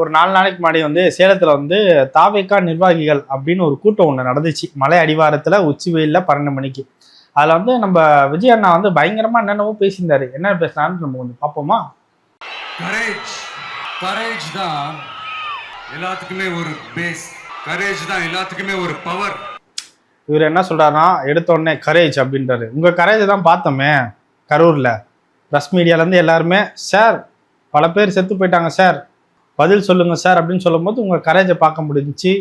ஒரு நாலு நாளைக்கு முன்னாடி வந்து சேலத்தில் வந்து தாவேக்கா நிர்வாகிகள் அப்படின்னு ஒரு கூட்டம் ஒன்று நடந்துச்சு. மலை அடிவாரத்தில் உச்சி வெயிலில் பன்னெண்டு மணிக்கு. அதில் வந்து நம்ம விஜய் அண்ணா வந்து பயங்கரமாக என்னென்னவோ பேசியிருந்தாரு. என்ன பேசினாருன்னு நம்ம கொஞ்சம் பார்ப்போமா? கரேஜ் கரேஜ் தான் எல்லாத்துக்குமே ஒரு பேஸ் கரேஜ் தான் எல்லாத்துக்குமே ஒரு பவர் இவர் என்ன சொல்றாருன்னா எடுத்த உடனே கரேஜ் அப்படின்றாரு. உங்க கரேஜை தான் பார்த்தோமே கரூர்ல. ப்ரெஸ் மீடியாலேருந்து எல்லாருமே சார் பல பேர் செத்து போயிட்டாங்க சார் பதில் சொல்லுங்கள் சார் அப்படின்னு சொல்லும்போது உங்கள் கரேஜை பார்க்க முடிஞ்சிச்சு.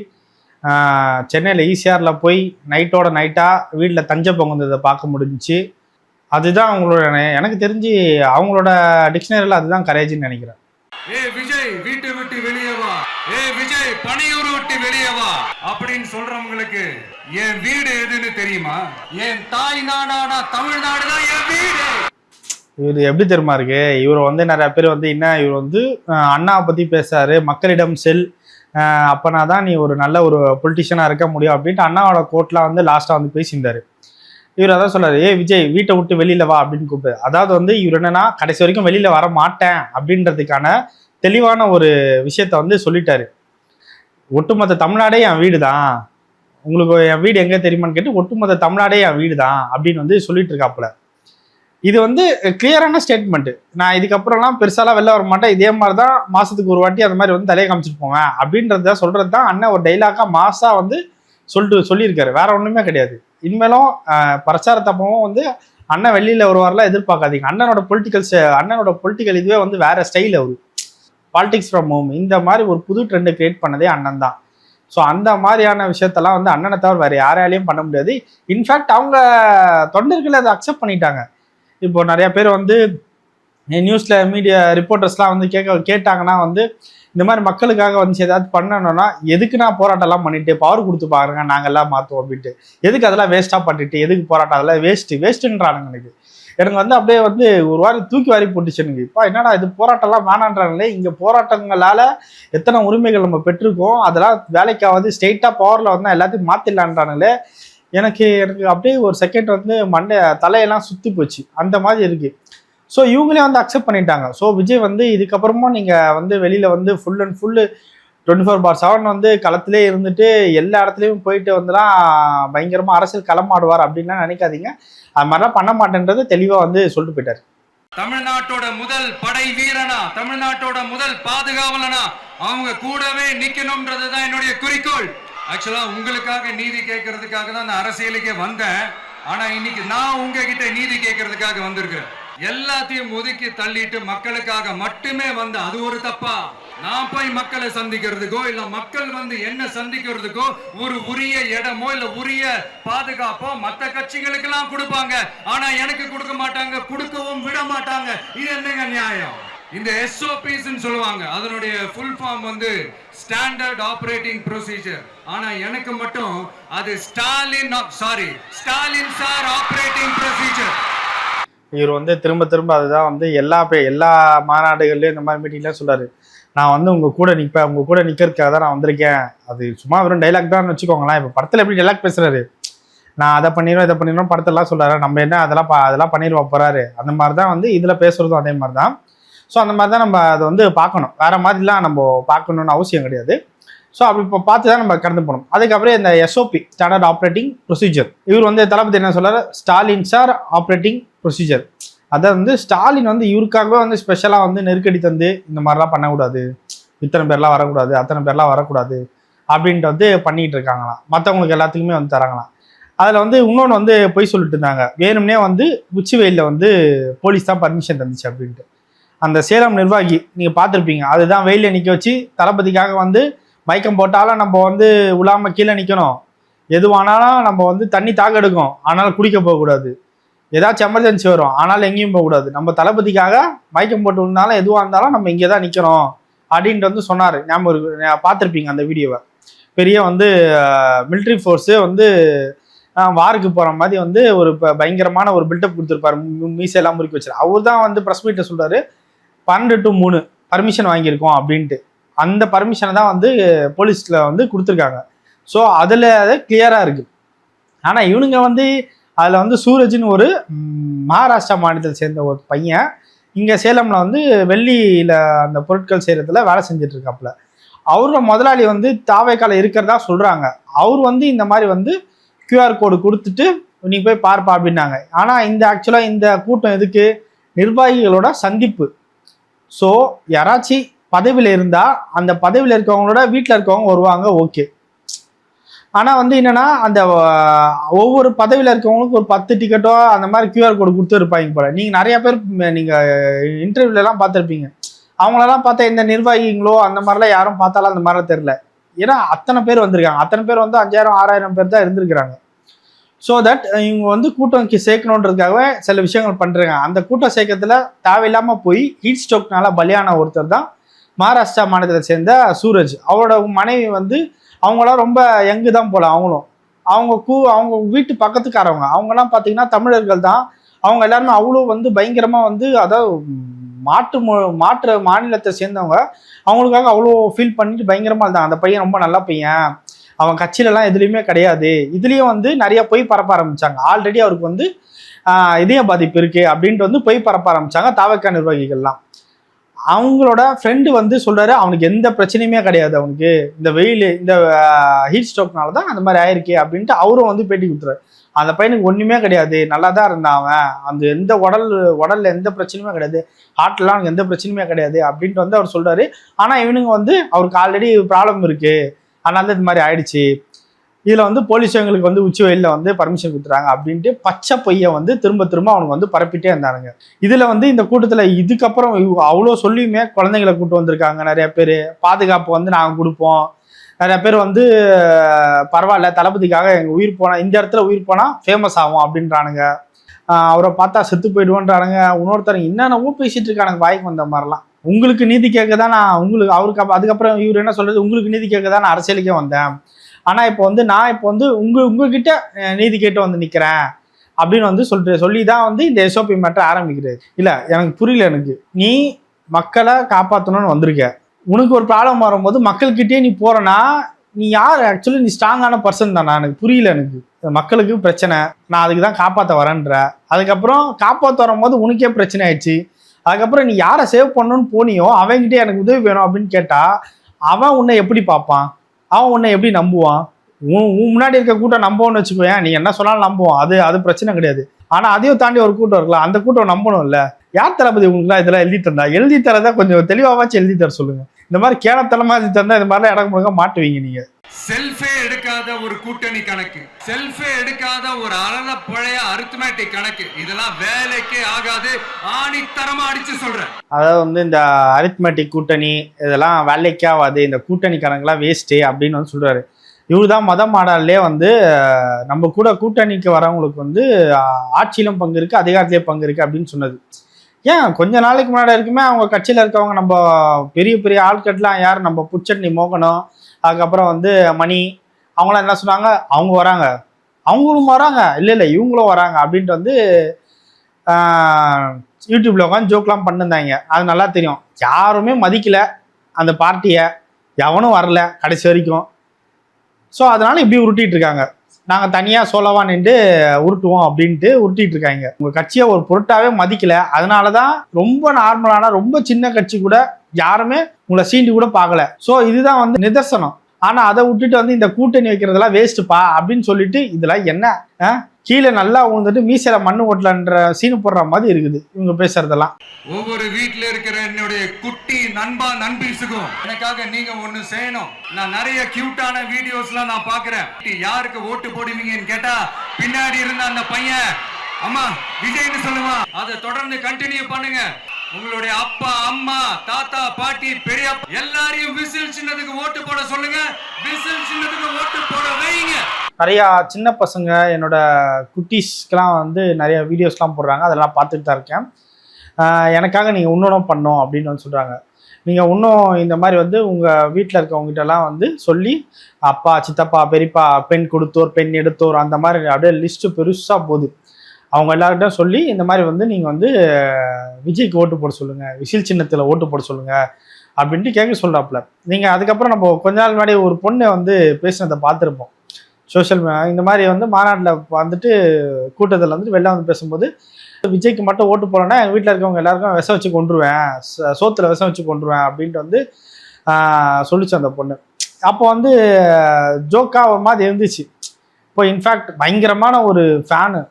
சென்னையில் ஈசிஆரில் போய் நைட்டோட நைட்டாக வீட்டில் தஞ்சை பொங்குந்ததை பார்க்க முடிஞ்சிச்சு. அதுதான் அவங்களோட எனக்கு தெரிஞ்சு அவங்களோட டிக்ஷனரியில் அதுதான் கரேஜ்னு நினைக்கிறேன். ஏ விஜய் வீட்டை விட்டு வெளியே வா. ஏ விஜய் விட்டு வெளியே வா. அப்படின்னு சொல்றவங்களுக்கு என் வீடு எதுன்னு தெரியுமா? என் தாய் நாடானா தமிழ்நாடு தான் என் வீடு. இவர் எப்படி தெரியுமா இருக்கு? இவர் வந்து நிறைய பேர் வந்து என்ன இவர் வந்து அண்ணாவை பத்தி பேசுறாரு. மக்களிடம் செல் அஹ், அப்பனா தான் நீ ஒரு நல்ல ஒரு பொலிட்டிஷியனா இருக்க முடியும் அப்படின்ட்டு அண்ணாவோட கோர்ட்லாம் வந்து லாஸ்டா வந்து பேசியிருந்தாரு. இவர் அதான் சொல்றாரு ஏ விஜய் வீட்டை விட்டு வெளியில வா அப்படின்னு கூப்பிட்டு அதாவது வந்து இவர் என்னன்னா கடைசி வரைக்கும் வெளியில வர மாட்டேன் அப்படின்றதுக்கான தெளிவான ஒரு விஷயத்த வந்து சொல்லிட்டாரு. ஒட்டுமொத்த தமிழ்நாடே என் வீடு தான். உங்களுக்கு என் வீடு எங்க தெரியுமான்னு கேட்டு ஒட்டுமொத்த தமிழ்நாடே என் வீடு தான் அப்படின்னு வந்து சொல்லிட்டு இருக்காப்புல. இது வந்து கிளியரான ஸ்டேட்மெண்ட் நான் இதுக்கப்புறம்லாம் பெருசாலாம் வெளில வர மாட்டேன் இதே மாதிரி தான் மாசத்துக்கு ஒரு வாட்டி அந்த மாதிரி வந்து தலையை காமிச்சிட்டு போவேன். அப்படின்றத சொல்றது தான் அண்ணன் ஒரு டைலாக்கா மாசா வந்து சொல்லிட்டு சொல்லியிருக்காரு. வேற ஒண்ணுமே கிடையாது. இனிமேலும் பிரச்சாரத்தப்பவும் வந்து அண்ணன் வெளியில வருவார்லாம் எதிர்பார்க்காதீங்க. அண்ணனோட பொலிட்டிக்கல் அண்ணனோட பொலிட்டிக்கல் இதுவே வந்து வேற ஸ்டைல் அவரு. பாலிடிக்ஸ் ஃப்ரம் ஹோம் இந்த மாதிரி ஒரு புது ட்ரெண்டை கிரியேட் பண்ணதே அண்ணன் தான். ஸோ அந்த மாதிரியான விஷயத்தெல்லாம் வந்து அண்ணனை தவிர வேறு யாராலையும் பண்ண முடியாது. இன்ஃபேக்ட் அவங்க தொண்டர்கள் அதை அக்செப்ட் பண்ணிட்டாங்க. இப்போ நிறைய பேர் வந்து நியூஸில் மீடியா ரிப்போர்ட்டர்ஸ்லாம் வந்து கேட்க கேட்டாங்கன்னா வந்து இந்த மாதிரி மக்களுக்காக வந்து ஏதாவது பண்ணணும்னா எதுக்கு நான் போராட்டம்லாம் பண்ணிட்டு பவர் கொடுத்து பாருங்க நாங்கள்லாம் மாற்றுவோம் அப்படின்ட்டு. எதுக்கு அதெல்லாம் வேஸ்ட்டாக பண்ணிட்டு எதுக்கு போராட்டம் அதெல்லாம் வேஸ்ட்டு வேஸ்ட்டுன்றானுங்க எனக்கு. எனக்கு வந்து அப்படியே வந்து ஒரு வாரி தூக்கி வாரி போட்டுச்சு எனக்கு. இப்போ என்னடா இது போராட்டம்லாம் வேணான்றாங்களே இங்கே போராட்டங்களால் எத்தனை உரிமைகள் நம்ம பெற்றிருக்கோம். அதெல்லாம் வேலைக்காவது ஸ்ட்ரெயிட்டாக பவரில் வந்தால் எல்லாத்தையும் மாற்றிடலான்றானுங்களே எனக்கு எனக்கு அப்படியே ஒரு செகண்ட் வந்து மண்டை தலையெல்லாம் சுற்றி போச்சு. அந்த மாதிரி இருக்குது ஸோ இவங்களே வந்து அக்செப்ட் பண்ணிட்டாங்க. ஸோ விஜய் வந்து இதுக்கப்புறமும் நீங்கள் வந்து வெளியில் வந்து full and full twenty four bar seven வந்து களத்திலே இருந்துட்டு எல்லா இடத்துலையும் போயிட்டு வந்துலாம் பயங்கரமாக அரசியல் களமாடுவார் அப்படின்லாம் நினைக்காதீங்க. அது மாதிரிலாம் பண்ண மாட்டேன்றது தெளிவாக வந்து சொல்லிட்டு போயிட்டார். தமிழ்நாட்டோட முதல் படை வீரனா தமிழ்நாட்டோட முதல் பாதுகாவலனா அவங்க கூடவே நிக்கணும்ன்றது தான் என்னுடைய குறிக்கோள். ஆக்சுவலா உங்களுக்காக நீதி கேட்கறதுக்காக தான் நான் அரசியலுக்கே வந்தேன். ஆனா இன்னைக்கு நான் உங்ககிட்ட நீதி கேட்கறதுக்காக வந்திருக்கிறேன். எல்லாத்தையும் ஒதுக்கி தள்ளிட்டு மக்களுக்காக மட்டுமே வந்த அது ஒரு தப்பா? நான் போய் மக்களை சந்திக்கிறதுக்கோ இல்ல மக்கள் வந்து என்ன சந்திக்கிறதுக்கோ ஒரு உரிய இடமோ இல்ல உரிய பாதுகாப்போ மத்த கட்சிகளுக்கு எல்லாம் கொடுப்பாங்க. ஆனா எனக்கு கொடுக்க மாட்டாங்க கொடுக்கவும் விட மாட்டாங்க. இது என்னங்க நியாயம்? இந்த எஸ்ஓபிஸ் சொல்லுவாங்க. அதனுடைய ஃபுல் ஃபார்ம் வந்து ஸ்டாண்டர்ட் ஆபரேட்டிங் ப்ரொசீஜர் ஆனா எனக்கு மட்டும் அது Stalin sorry Stalin sir operating procedure இவர் வந்து திரும்ப திரும்ப அதுதான் வந்து எல்லா பே எல்லா மாநாடுகள்லயும் இந்த மாதிரி மீட்டிங்லாம் சொல்றாரு நான் வந்து உங்க கூட நிற்பேன் உங்க கூட நிக்கிறதுக்காக தான் நான் வந்திருக்கேன். அது சும்மா வெறும் டைலாக் தான் வச்சுக்கோங்களேன். இப்போ படத்துல எப்படி டைலாக் பேசுறாரு? நான் அதை பண்ணிடுவேன் இதை பண்ணிடுறோம் படத்தெல்லாம் சொல்றாரு நம்ம என்ன அதெல்லாம் அதெல்லாம் பண்ணிடுவோம் போறாரு? அந்த மாதிரி தான் வந்து இதுல பேசுறதும் அதே மாதிரி தான் ஸோ அந்த மாதிரி தான் நம்ம அதை வந்து பார்க்கணும். வேறு மாதிரிலாம் நம்ம பார்க்கணும்னு அவசியம் கிடையாது. ஸோ அப்படி இப்போ பார்த்து தான் நம்ம கடந்து போகணும். அதுக்கப்புறம் இந்த எஸ்ஓபி ஸ்டாண்டர்ட் ஆப்ரேட்டிங் ப்ரொசீஜர் இவர் வந்து தளபதி என்ன சொல்கிறார் ஸ்டாலின் சார் ஆப்ரேட்டிங் ப்ரொசீஜர் அதை வந்து ஸ்டாலின் வந்து இவருக்காகவே வந்து ஸ்பெஷலாக வந்து நெருக்கடி தந்து இந்த மாதிரிலாம் பண்ணக்கூடாது. இத்தனை பேர்லாம் வரக்கூடாது அத்தனை பேர்லாம் வரக்கூடாது அப்படின்ட்டு வந்து பண்ணிகிட்டு இருக்காங்களாம். மற்றவங்களுக்கு எல்லாத்துக்குமே வந்து தராங்களாம். அதில் வந்து இன்னொன்று வந்து பொய் சொல்லிட்டு இருந்தாங்க. வேணும்னே வந்து உச்சி வெயிலில் வந்து போலீஸ் தான் பர்மிஷன் தந்துச்சு அப்படின்ட்டு. அந்த சேலம் நிர்வாகி நீங்கள் பார்த்துருப்பீங்க. அதுதான் வெயிலில் நிற்க வச்சு தளபதிக்காக வந்து மயக்கம் போட்டாலும் நம்ம வந்து உலாம கீழே நிற்கணும் எதுவானாலும் நம்ம வந்து தண்ணி தாக எடுக்கும். ஆனாலும் குடிக்க போகக்கூடாது. ஏதாச்சும் எமர்ஜென்சி வரும். ஆனாலும் எங்கேயும் போகக்கூடாது. நம்ம தளபதிக்காக மயக்கம் போட்டு இருந்தாலும் எதுவாக இருந்தாலும் நம்ம இங்கே தான் நிற்கிறோம் அப்படின்ட்டு வந்து சொன்னார். ஞாபகம் இருக்கு. பார்த்துருப்பீங்க அந்த வீடியோவை பெரிய வந்து மிலிட்ரி ஃபோர்ஸு வந்து வாருக்கு போகிற மாதிரி வந்து ஒரு ப- பயங்கரமான ஒரு பில்டப் கொடுத்துருப்பாரு. மீசையெல்லாம் முறுக்கி வச்சாரு அவர் தான் வந்து ப்ரெஸ் மீட்டை சொல்கிறாரு பன்னெண்டு டு மூணு பர்மிஷன் வாங்கியிருக்கோம் அப்படின்ட்டு. அந்த பர்மிஷனை தான் வந்து போலீஸில் வந்து கொடுத்துருக்காங்க. ஸோ அதில் அது கிளியராக இருக்குது ஆனால் இவனுங்க வந்து அதில் வந்து சூரஜ்னு ஒரு மகாராஷ்டிரா மாநிலத்தை சேர்ந்த ஒரு பையன் இங்கே சேலமில் வந்து வெள்ளியில் அந்த பொருட்கள் செய்கிறதுல வேலை செஞ்சிட்ருக்காப்புல. அவரோட முதலாளி வந்து தாவைக்கால இருக்கிறதா சொல்கிறாங்க அவர் வந்து இந்த மாதிரி வந்து கியூஆர் கோடு கொடுத்துட்டு நீ போய் பார்ப்பா அப்படின்னாங்க. ஆனால் இந்த ஆக்சுவலாக இந்த கூட்டம் எதுக்கு? நிர்வாகிகளோட சந்திப்பு. ஸோ யாராச்சும் பதவியில் இருந்தால் அந்த பதவியில் இருக்கவங்களோட வீட்டில் இருக்கவங்க வருவாங்க ஓகே ஆனால் வந்து என்னென்னா அந்த ஒவ்வொரு பதவியில் இருக்கவங்களுக்கு ஒரு பத்து டிக்கெட்டோ அந்த மாதிரி கியூஆர் கோடு கொடுத்துருப்பாங்க போல். நீங்கள் நிறையா பேர் நீங்கள் இன்டர்வியூலலாம் பார்த்துருப்பீங்க. அவங்களெல்லாம் பார்த்தா எந்த நிர்வாகிங்களோ அந்த மாதிரிலாம் யாரும் பார்த்தாலும் அந்த மாதிரிலாம் தெரில ஏன்னா அத்தனை பேர் வந்திருக்காங்க. அத்தனை பேர் வந்து அஞ்சாயிரம் ஆறாயிரம் பேர் தான் இருந்திருக்கிறாங்க. ஸோ தட் இவங்க வந்து கூட்டம் சேர்க்கணுன்றதுக்காக சேர்க்கணுன்றதுக்காகவே சில விஷயங்கள் பண்ணுறாங்க அந்த கூட்டம் சேர்க்கறதுல தேவையில்லாமல் போய் ஹீட் ஸ்ட்ரோக்னால பலியான ஒருத்தர் தான் மகாராஷ்டிரா மாநிலத்தை சேர்ந்த சூரஜ். அவரோட மனைவி வந்து அவங்களாம் ரொம்ப யங்கு தான் போல அவங்களும். அவங்க கூ அவங்க வீட்டு பக்கத்துக்காரவங்க. அவங்கலாம் பார்த்தீங்கன்னா தமிழர்கள் தான். அவங்க எல்லாருமே அவ்வளோ வந்து பயங்கரமாக வந்து அதாவது மாற்று மொ- மாற்று மாநிலத்தை சேர்ந்தவங்க. அவங்களுக்காக அவ்வளோ ஃபீல் பண்ணிட்டு பயங்கரமாக இருந்தாங்க. அந்த பையன் ரொம்ப நல்ல பையன். அவன் கட்சியிலலாம் எதுலேயுமே கிடையாது. இதுலேயும் வந்து நிறைய பொய் பரப்ப ஆரம்பித்தாங்க ஆல்ரெடி அவருக்கு வந்து இதய பாதிப்பு இருக்குது அப்படின்ட்டு வந்து பொய் பரப்ப ஆரம்பித்தாங்க தாவக்கா நிர்வாகிகள்லாம். அவங்களோட ஃப்ரெண்டு வந்து சொல்கிறாரு அவனுக்கு எந்த பிரச்சனையுமே கிடையாது அவனுக்கு. இந்த வெயில் இந்த ஹீட் ஸ்ட்ரோக்னால தான் அந்த மாதிரி ஆயிருக்கு அப்படின்ட்டு அவரும் வந்து பேட்டி கொடுத்துறாரு அந்த பையனுக்கு ஒன்றுமே கிடையாது. நல்லா தான் இருந்தான் அவன். அந்த எந்த உடல் உடலில் எந்த பிரச்சனையுமே கிடையாது. ஹார்ட்லாம் அவனுக்கு எந்த பிரச்சனையுமே கிடையாது அப்படின்ட்டு வந்து அவர் சொல்கிறாரு ஆனால் இவனுங்க வந்து அவருக்கு ஆல்ரெடி ப்ராப்ளம் இருக்குது அதனால இது மாதிரி ஆயிடுச்சு. இதில் வந்து போலீஸ் இவங்களுக்கு வந்து உச்சி வெயில்ல வந்து பர்மிஷன் கொடுத்துறாங்க அப்படின்ட்டு பச்சை பொய்யை வந்து திரும்ப திரும்ப அவனுக்கு வந்து பரப்பிட்டே இருந்தானுங்க. இதில் வந்து இந்த கூட்டத்தில் இதுக்கப்புறம் அவ்வளோ சொல்லியுமே குழந்தைங்களை கூட்டு வந்திருக்காங்க நிறைய பேர். பாதுகாப்பு வந்து நாங்கள் கொடுப்போம். நிறைய பேர் வந்து பரவாயில்ல தளபதிக்காக எங்கள் உயிர் போனால் இந்த இடத்துல உயிர் போனால் ஃபேமஸ் ஆகும் அப்படின்றானுங்க. அவரை பார்த்தா செத்து போயிடுவோன்றானுங்க. இன்னொருத்தர் என்னென்னவோ பேசிகிட்டு இருக்கானுங்க வாய்க்கு வந்த மாதிரிலாம். உங்களுக்கு நீதி கேட்க தான் நான் உங்களுக்கு அவருக்கு அதுக்கப்புறம் இவர் என்ன சொல்றது? உங்களுக்கு நீதி கேட்க தான் நான் அரசியலுக்கே வந்தேன். ஆனால் இப்போ வந்து நான் இப்போ வந்து உங்க உங்ககிட்ட நீதி கேட்டு வந்து நிற்கிறேன் அப்படின்னு வந்து சொல்லிட்டு சொல்லி தான் வந்து இந்த எஸ்ஓபி மேட்டர் ஆரம்பிக்கிறது. இல்லை எனக்கு புரியல எனக்கு. நீ மக்களை காப்பாற்றணும்னு வந்திருக்க. உனக்கு ஒரு ப்ராப்ளம் வரும்போது மக்கள்கிட்டயே நீ போறனா நீ யார்? ஆக்சுவலி நீ ஸ்ட்ராங்கான பர்சன் தானா? எனக்கு புரியல எனக்கு. மக்களுக்கு பிரச்சனை. நான் அதுக்கு தான் காப்பாற்ற வரேன்ற. அதுக்கப்புறம் காப்பாற்ற வரும்போது உனக்கே பிரச்சனை ஆயிடுச்சு. அதுக்கப்புறம் நீ யாரை சேவ் பண்ணணும்னு போனியோ அவன்கிட்ட எனக்கு உதவி வேணும் அப்படின்னு கேட்டா அவன் உன்னை எப்படி பார்ப்பான்? அவன் உன்னை எப்படி நம்புவான்? உன் உன் முன்னாடி இருக்க கூட்டம் நம்புவோம்னு வச்சுக்கோயேன் நீ என்ன சொன்னாலும் நம்புவான். அது அது பிரச்சனை கிடையாது. ஆனால் அதையும் தாண்டி ஒரு கூட்டம் இருக்கலாம் அந்த கூட்டம் நம்பணும்ல. யார் தளபதி உங்களுக்குலாம் இதெல்லாம் எழுதி தந்தா? எழுதி தரதை கொஞ்சம் தெளிவாவாச்சும் எழுதி தர சொல்லுங்க. இந்த மாதிரி கேனத்தனமா எழுதி தந்தா இந்த மாதிரிலாம் இடம் முழுக்க மாட்டுவீங்க நீங்கள் செல்ஃபே எடுக்காத ஒரு கூட்டணி கணக்கு. செல்ஃபே எடுக்காத ஒரு அழல பழைய அரித்மேட்டிக் கணக்கு. இதெல்லாம் வேலைக்கே ஆகாது. ஆணித்தரமா அடிச்சு சொல்றேன். அதாவது வந்து இந்த அரித்மெட்டிக் கூட்டணி இதெல்லாம் வேலைக்கே ஆகாது. இந்த கூட்டணி கணக்குலாம் வேஸ்ட்டு அப்படின்னு வந்து சொல்றாரு. இவர் தான் மத மாடல்லே வந்து நம்ம கூட கூட்டணிக்கு வரவங்களுக்கு வந்து ஆட்சியிலும் பங்கு இருக்கு அதிகாரத்திலே பங்கு இருக்கு அப்படின்னு சொன்னது. ஏன்? கொஞ்ச நாளைக்கு முன்னாடி வரைக்குமே அவங்க கட்சியில் இருக்கவங்க நம்ம பெரிய பெரிய ஆட்கட்லாம் யார்? நம்ம புச்சட்னி மோகனம் அதுக்கப்புறம் வந்து மணி அவங்களாம் என்ன சொன்னாங்க? அவங்க வராங்க. அவங்களும் வராங்க. இல்லை இல்லை இவங்களும் வராங்க அப்படின்ட்டு வந்து யூடியூப்பில் உட்காந்து ஜோக்லாம் பண்ணிருந்தாங்க. அது நல்லா தெரியும். யாருமே மதிக்கலை அந்த பார்ட்டியை. எவனும் வரல கடைசி வரைக்கும். ஸோ அதனால் இப்படி உருட்டிகிட்டு இருக்காங்க. நாங்கள் தனியாக சொல்லவா நின்று உருட்டுவோம் அப்படின்ட்டு உருட்டிகிட்டு இருக்காங்க. உங்கள் கட்சியை ஒரு பொருட்டாகவே மதிக்கலை. அதனால தான் ரொம்ப நார்மலான ரொம்ப சின்ன கட்சி கூட யாருமே உங்களை சீண்டி கூட பார்க்கல. ஸோ இதுதான் வந்து நிதர்சனம். ஆனா அதை விட்டுட்டு வந்து இந்த கூட்டணி வைக்கிறதெல்லாம் வேஸ்ட்டுப்பா அப்படின்னு சொல்லிட்டு இதில் என்ன? கீழே நல்லா உழுந்துட்டு மீசையில மண்ணு ஓட்டலன்ற சீனு போடுற மாதிரி இருக்குது இவங்க பேசுறதெல்லாம். ஒவ்வொரு வீட்ல இருக்கிற என்னுடைய குட்டி நண்பா நண்பீஸுக்கும் எனக்காக நீங்க ஒண்ணு செய்யணும். நான் நிறைய கியூட்டான வீடியோஸ்லாம் நான் பாக்குறேன் யாருக்கு ஓட்டு போடுவீங்கன்னு கேட்டா பின்னாடி இருந்த அந்த பையன் அம்மா விஜய்னு சொல்லுவான். அதை தொடர்ந்து கண்டினியூ பண்ணுங்க. உங்களுடைய அப்பா அம்மா தாத்தா பாட்டி பெரியப்பா எல்லாரையும் விசில் சின்னதுக்கு ஓட்டு போட சொல்லுங்க. விசில் சின்னதுக்கு ஓட்டு போட வைங்க. நிறையா சின்ன பசங்க என்னோட குட்டீஸ்க்கெலாம் வந்து நிறைய வீடியோஸ்லாம் போடுறாங்க. அதெல்லாம் பார்த்துட்டு தான் இருக்கேன். எனக்காக நீங்கள் இன்னொன்றும் பண்ணோம் அப்படின்னு வந்து சொல்கிறாங்க நீங்கள் இன்னும் இந்த மாதிரி வந்து உங்கள் வீட்டில் இருக்கவங்ககிட்டலாம் வந்து சொல்லி அப்பா சித்தப்பா பெரியப்பா பெண் கொடுத்தோர் பெண் எடுத்தோர் அந்த மாதிரி அப்படியே லிஸ்ட்டு பெருசாக போகுது. அவங்க எல்லார்கிட்ட சொல்லி இந்த மாதிரி வந்து நீங்கள் வந்து விஜய்க்கு ஓட்டு போட சொல்லுங்கள் விசில் சின்னத்தில் ஓட்டு போட சொல்லுங்கள் அப்படின்ட்டு கேட்க சொல்கிறாப்புல நீங்கள் அதுக்கப்புறம் நம்ம கொஞ்ச நாள் முன்னாடி ஒரு பொண்ணை வந்து பேசினதை பார்த்துருப்போம். சோஷியல் இந்த மாதிரி வந்து மாநாட்டில் வந்துட்டு கூட்டத்தில் வந்துட்டு வெளில வந்து பேசும்போது விஜய்க்கு மட்டும் ஓட்டு போடலன்னா எங்கள் வீட்டில் இருக்கவங்க எல்லாருக்கும் விஷம் வச்சு கொண்டுருவேன் சோத்தில் விஷம் வச்சு கொண்டுருவேன் அப்படின்ட்டு வந்து சொல்லிச்சு அந்த பொண்ணு. அப்போ வந்து ஜோக்கா ஒரு மாதிரி இருந்துச்சு. இப்போ இன்ஃபேக்ட் பயங்கரமான ஒரு ஃபேனு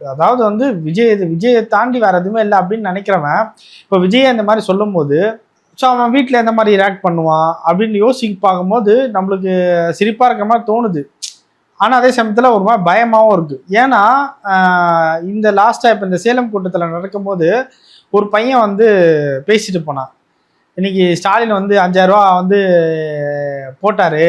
அதாவது வந்து விஜய் விஜயை தாண்டி வேற எதுவுமே இல்லை அப்படின்னு நினைக்கிறவன் இப்போ விஜய் இந்த மாதிரி சொல்லும்போது ஸோ அவன் வீட்டில் எந்த மாதிரி ரியாக்ட் பண்ணுவான் அப்படின்னு யோசிச்சு பார்க்கும்போது நம்மளுக்கு சிரிப்பாக இருக்கிற மாதிரி தோணுது. ஆனால் அதே சமயத்தில் ஒரு மாதிரி பயமாகவும் இருக்குது ஏன்னா இந்த லாஸ்ட்டாக இப்போ இந்த சேலம் கூட்டத்தில் நடக்கும்போது ஒரு பையன் வந்து பேசிட்டு போனான். இன்னைக்கு ஸ்டாலின் வந்து அஞ்சாயிரரூவா வந்து போட்டார்.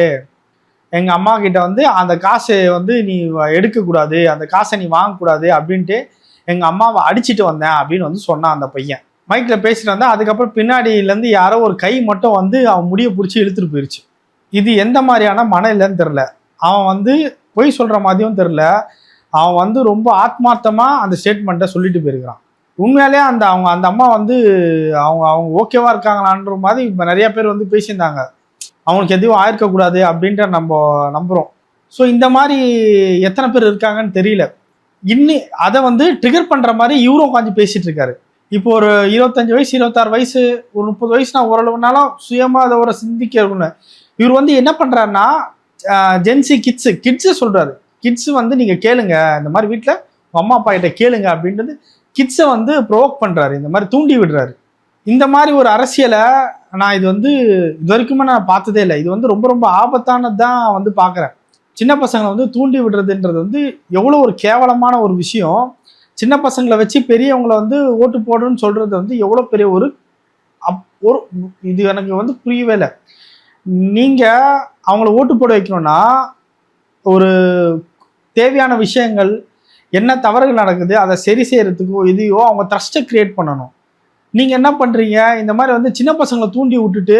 எங்கள் அம்மா கிட்ட வந்து அந்த காசு வந்து நீ எடுக்கக்கூடாது அந்த காசை நீ வாங்கக்கூடாது அப்படின்ட்டு எங்கள் அம்மாவை அடிச்சிட்டு வந்தேன் அப்படின்னு வந்து சொன்னான் அந்த பையன். மைக்கில் பேசிட்டு வந்தால் அதுக்கப்புறம் பின்னாடியிலேருந்து யாரோ ஒரு கை மட்டும் வந்து அவன் முடியை பிடிச்சி இழுத்துட்டு போயிருச்சு. இது எந்த மாதிரியான மன இல்லைன்னு தெரில அவன் வந்து பொய் சொல்கிற மாதிரியும் தெரில அவன் வந்து ரொம்ப ஆத்மார்த்தமாக அந்த ஸ்டேட்மெண்ட்டை சொல்லிட்டு போயிருக்கிறான். உண்மையிலே அந்த அவங்க அந்த அம்மா வந்து அவங்க அவங்க ஓகேவா இருக்காங்களான்ற மாதிரி இப்போ நிறைய பேர் வந்து பேசியிருந்தாங்க. அவங்களுக்கு எதுவும் ஆயிருக்கக்கூடாது அப்படின்ற நம்ம நம்புகிறோம் ஸோ இந்த மாதிரி எத்தனை பேர் இருக்காங்கன்னு தெரியல. இன்னி அதை வந்து ட்ரிகர் பண்ணுற மாதிரி இவரும் உட்காந்து பேசிகிட்டு இருக்காரு. இப்போ ஒரு இருபத்தஞ்சு வயசு இருபத்தாறு வயசு ஒரு முப்பது வயசு நான் ஓரளவுனாலும் சுயமாக அதை ஒரு சிந்திக்க இவர் வந்து என்ன பண்ணுறாருன்னா ஜென்சி கிட்ஸு கிட்ஸு சொல்கிறாரு கிட்ஸு வந்து நீங்கள் கேளுங்க இந்த மாதிரி வீட்டில் உங்கள் அம்மா அப்பா கிட்ட கேளுங்க அப்படின்றது கிட்ஸை வந்து ப்ரொவோக் பண்ணுறாரு இந்த மாதிரி தூண்டி விடுறாரு. இந்த மாதிரி ஒரு அரசியலை நான் இது வந்து இது வரைக்குமே நான் பார்த்ததே இல்லை. இது வந்து ரொம்ப ரொம்ப ஆபத்தானது தான் வந்து பார்க்குறேன் சின்ன பசங்களை வந்து தூண்டி விடுறதுன்றது வந்து எவ்வளோ ஒரு கேவலமான ஒரு விஷயம். சின்ன பசங்களை வச்சு பெரியவங்களை வந்து ஓட்டு போடுன்னு சொல்கிறது வந்து எவ்வளோ பெரிய ஒரு அப் ஒரு இது எனக்கு வந்து புரியவே இல்லை. நீங்கள் அவங்கள ஓட்டு போட வைக்கணும்னா ஒரு தேவையான விஷயங்கள் என்ன தவறுகள் நடக்குது அதை சரி செய்கிறதுக்கோ இதையோ அவங்க ட்ரஸ்ட்டை க்ரியேட் பண்ணணும். நீங்கள் என்ன பண்ணுறீங்க இந்த மாதிரி வந்து சின்ன பசங்களை தூண்டி விட்டுட்டு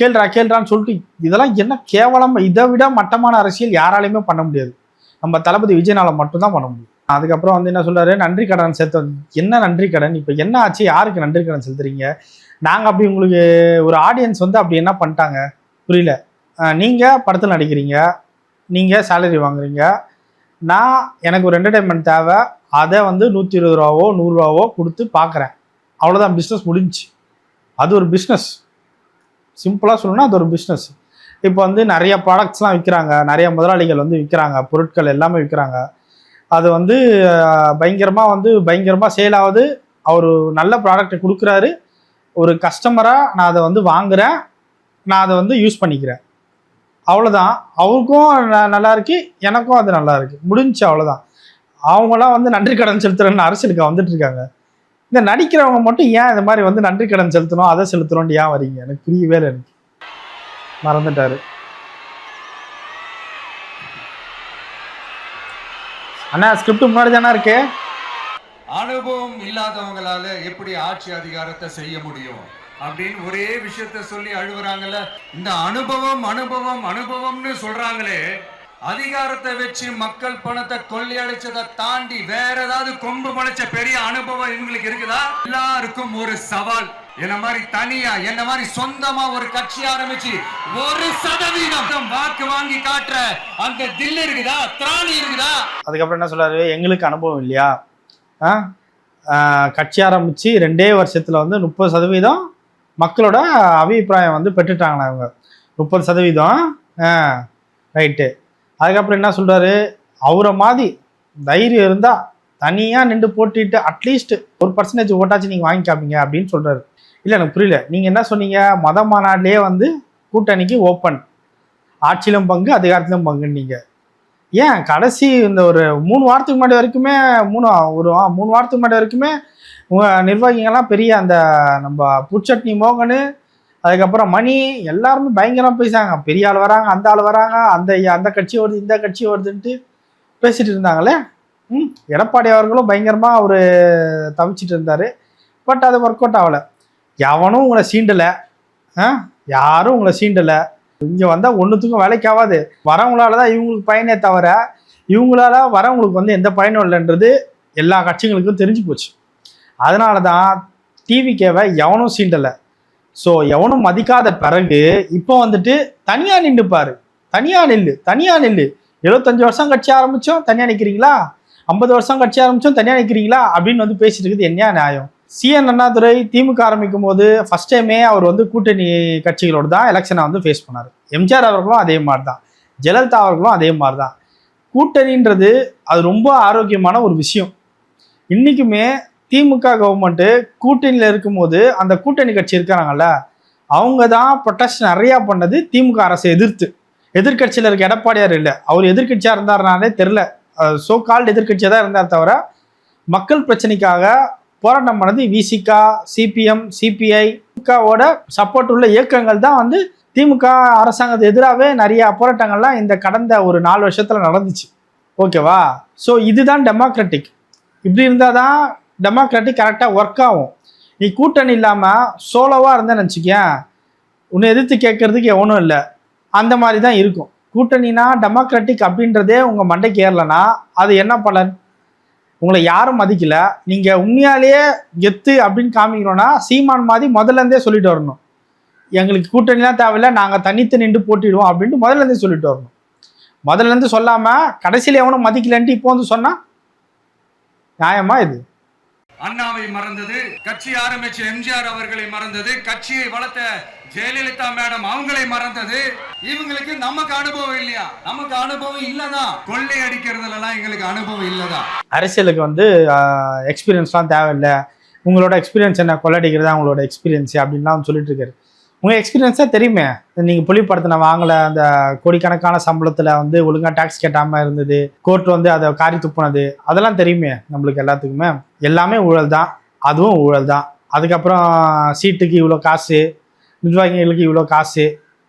கேள்றா கேள்றான்னு சொல்லிட்டு இதெல்லாம் என்ன கேவலம்? இதை விட மட்டமான அரசியல் யாராலையுமே பண்ண முடியாது. நம்ம தளபதி விஜயனால மட்டும்தான் பண்ண முடியும். அதுக்கப்புறம் வந்து என்ன சொல்றாரு? நன்றி கடன் செலுத்த என்ன நன்றி கடன்? இப்போ என்ன ஆச்சு? யாருக்கு நன்றி கடன் செலுத்துறீங்க? நாங்கள் அப்படி உங்களுக்கு ஒரு ஆடியன்ஸ் வந்து அப்படி என்ன பண்ணிட்டாங்க? புரியல. நீங்கள் படத்தில் நடிக்கிறீங்க. நீங்கள் சேலரி வாங்குறீங்க. நான் எனக்கு ஒரு என்டர்டைன்மெண்ட் தேவை. அதை வந்து நூற்றி இருபது ரூபாவோ நூறுரூவாவோ கொடுத்து பார்க்குறேன். அவ்வளோதான் பிஸ்னஸ் முடிஞ்சு. அது ஒரு பிஸ்னஸ் சிம்பிளாக சொல்லணும்னா அது ஒரு பிஸ்னஸ் இப்போ வந்து நிறைய ப்ராடக்ட்ஸ்லாம் விற்கிறாங்க நிறைய முதலாளிகள் வந்து விற்கிறாங்க பொருட்கள் எல்லாமே விற்கிறாங்க அது வந்து பயங்கரமாக வந்து பயங்கரமாக சேல் ஆகுது. அவர் நல்ல ப்ராடக்ட்டை கொடுக்குறாரு. ஒரு கஸ்டமராக நான் அதை வந்து வாங்குகிறேன் நான் அதை வந்து யூஸ் பண்ணிக்கிறேன். அவ்வளோதான் அவருக்கும் ந- நல்லா இருக்கு. எனக்கும் அது நல்லா இருக்கு. முடிஞ்சு அவ்வளோதான் அவங்களாம் வந்து நன்றி கடன் செலுத்துறேன்னு அரசியலுக்கு வந்துட்டு இருக்காங்க. இந்த நடிக்கிறவங்க மட்டும் ஏன் இந்த மாதிரி வந்து நன்றி கடன் செலுத்தணும்? அதை செலுத்தணும்னு ஏன் வரீங்க? எனக்கு புரியவே இல்லை எனக்கு. மறந்துட்டாரு. அண்ணா ஸ்கிரிப்ட் முன்னாடி தானே இருக்கு? அனுபவம் இல்லாதவங்களால எப்படி ஆட்சி அதிகாரத்தை செய்ய முடியும்? அப்படின்னு ஒரே விஷயத்த சொல்லி அழுகுறாங்கல்ல. இந்த அனுபவம் அனுபவம் அனுபவம்னு சொல்றாங்களே அதிகாரத்தை வச்சு மக்கள் பணத்தை கொள்ளையடிச்சதை தாண்டி வேற ஏதாவது கொம்பு முளைச்ச பெரிய அனுபவம் இவங்களுக்கு இருக்குதா? எல்லாருக்கும் ஒரு சவால். என்ன மாதிரி தனியா என்ன மாதிரி சொந்தமா ஒரு கட்சி ஆரம்பிச்சு ஒரு சதவீதம். வாக்கு வாங்கி காட்டுற அந்த தில் இருக்குதா? திராணி இருக்குதா? அதுக்கப்புறம் என்ன சொல்றாரு? எங்களுக்கு அனுபவம் இல்லையா? ஆ? கட்சி ஆரம்பிச்சு ரெண்டே வருஷத்துல வந்து முப்பது சதவீதம் மக்களோட அபிப்பிராயம் வந்து பெற்றுட்டாங்களா இவங்க. முப்பது சதவீதம் ஆ ரைட்டு. அதுக்கப்புறம் என்ன சொல்றாரு? அவரை மாதிரி தைரியம் இருந்தா தனியா நின்று போட்டிட்டு அட்லீஸ்ட் ஒரு பர்சன்டேஜ் ஓட்டாச்சு நீங்க வாங்கிக்காப்பீங்க அப்படின்னு சொல்றாரு. இல்ல எனக்கு புரியல. நீங்க என்ன சொன்னீங்க? மத மாநாட்டிலேயே வந்து கூட்டணிக்கு ஓப்பன் ஆட்சியிலும் பங்கு அதிகாரத்திலும் பங்குன்னீங்க ஏன்? கடைசி இந்த ஒரு மூணு வாரத்துக்கு முன்னாடி வரைக்குமே மூணு ஒரு மூணு வாரத்துக்கு முன்னாடி வரைக்குமே உங்க நிர்வாகிகள்லாம் பெரிய அந்த நம்ம புட்சட்னி மோகனு அதுக்கப்புறம் மணி எல்லாருமே பயங்கரமாக பேசாங்க பெரிய ஆள் வராங்க அந்த ஆள் வராங்க அந்த அந்த கட்சி வருது இந்த கட்சி வருதுன்ட்டு பேசிட்டு இருந்தாங்களே? ம் எடப்பாடி அவர்களும் பயங்கரமாக அவர் தவிச்சிட்டு இருந்தார். பட் அது ஒர்க் அவுட் ஆகலை. எவனும் உங்களை சீண்டலை. ஆ யாரும் உங்களை சீண்டலை. இங்கே வந்தால் ஒன்றுத்துக்கும் வேலைக்கு ஆகாது வரவங்களால தான் இவங்களுக்கு பயனே தவிர இவங்களால வரவங்களுக்கு வந்து எந்த பயனும் இல்லைன்றது எல்லா கட்சிகளுக்கும் தெரிஞ்சு போச்சு. அதனால தான் டிவிகேவை எவனும் சீண்டலை. ஸோ எவனும் மதிக்காத பிறகு இப்போ வந்துட்டு தனியாக நின்றுப்பாரு தனியாக நில்லு தனியாக நில்லு. எழுபத்தஞ்சு வருஷம் கட்சி ஆரம்பித்தோம் தனியாக நிற்கிறீங்களா ஐம்பது வருஷம் கட்சி ஆரம்பித்தோம் தனியாக நிற்கிறீங்களா அப்படின்னு வந்து பேசிட்டு இருக்குது என்ன நியாயம். சிஎன் அண்ணாதுரை திமுக ஆரம்பிக்கும் போது ஃபர்ஸ்ட் டைமே அவர் வந்து கூட்டணி கட்சிகளோடு தான் எலெக்ஷனை வந்து ஃபேஸ் பண்ணார். எம்ஜிஆர் அவர்களும் அதே மாதிரி தான் ஜெயலலிதா அவர்களும் அதே மாதிரி தான் கூட்டணின்றது அது ரொம்ப ஆரோக்கியமான ஒரு விஷயம். இன்றைக்குமே திமுக கவர்மெண்ட்டு கூட்டணியில் இருக்கும்போது அந்த கூட்டணி கட்சி இருக்கிறாங்கல்ல அவங்க தான் ப்ரொட்டஸ்ட் நிறையா பண்ணது திமுக அரசை எதிர்த்து. எதிர்க்கட்சியில் இருக்க எடப்பாடியார் இல்லை. அவர் எதிர்க்கட்சியாக இருந்தார்னாலே தெரில சோ கால்டு எதிர்க்கட்சியாக தான் இருந்தார் தவிர மக்கள் பிரச்சனைக்காக போராட்டம் பண்ணது விசிகா சிபிஎம் சிபிஐ திமுகவோட சப்போர்ட் உள்ள இயக்கங்கள் தான் வந்து திமுக அரசாங்கத்துக்கு எதிராகவே நிறைய போராட்டங்கள்லாம் இந்த கடந்த ஒரு நாலு வருஷத்தில் நடந்துச்சு. ஓகேவா? ஸோ இதுதான் டெமோக்ராட்டிக் இப்படி இருந்தால் தான் டெமோக்ராட்டிக் கரெக்டாக ஒர்க் ஆகும். நீ கூட்டணி இல்லாமல் சோலோவாக இருந்தேன்னு வச்சுக்கேன் உன்னை எதிர்த்து கேட்கறதுக்கு எவனும் இல்லை. அந்த மாதிரி தான் இருக்கும். கூட்டணினா டெமோக்ராட்டிக் அப்படின்றதே உங்கள் மண்டைக்கு ஏறலைன்னா அது என்ன பலன்? உங்களை யாரும் மதிக்கல. நீங்கள் உண்மையாலேயே கெத்து அப்படின்னு காமிக்கணும்னா சீமான் மாதிரி முதல்ல இருந்தே சொல்லிட்டு வரணும். எங்களுக்கு கூட்டணிலாம் தேவையில்லை நாங்கள் தனித்து நின்று போட்டிடுவோம் அப்படின்ட்டு முதல்ல இருந்தே சொல்லிட்டு வரணும். முதல்லேருந்து சொல்லாமல் கடைசியில் எவனும் மதிக்கலன்ட்டு இப்போ வந்து சொன்னால் நியாயமா இது? அண்ணாவை மறந்தது கட்சி ஆரம்பிச்ச எம்ஜிஆர் அவர்களை மறந்தது கட்சியை வளர்த்த ஜெயலலிதா மேடம் அவங்களை மறந்தது. இவங்களுக்கு நமக்கு அனுபவம் இல்லையா? நமக்கு அனுபவம் இல்லதான் கொள்ளை அடிக்கிறதுல எல்லாம் எங்களுக்கு அனுபவம் இல்லதான் அரசியலுக்கு வந்து எக்ஸ்பீரியன்ஸ்லாம் தேவையில்லை. உங்களோட எக்ஸ்பீரியன்ஸ் என்ன? கொள்ளடிக்கிறதா உங்களோட எக்ஸ்பீரியன்ஸ் அப்படின்லாம் சொல்லிட்டு இருக்காரு. உங்கள் எக்ஸ்பீரியன்ஸே தெரியுமே. நீங்கள் புலிப்படத்தை வாங்கலை அந்த கோடிக்கணக்கான சம்பளத்தில் வந்து ஒழுங்காக டேக்ஸ் கட்டாமல் இருந்தது கோர்ட் வந்து அதை காரி துப்புனது அதெல்லாம் தெரியுமே நம்மளுக்கு எல்லாத்துக்குமே. எல்லாமே ஊழல் தான். அதுவும் ஊழல் தான். அதுக்கப்புறம் சீட்டுக்கு இவ்வளோ காசு நிர்வாகிகளுக்கு இவ்வளோ காசு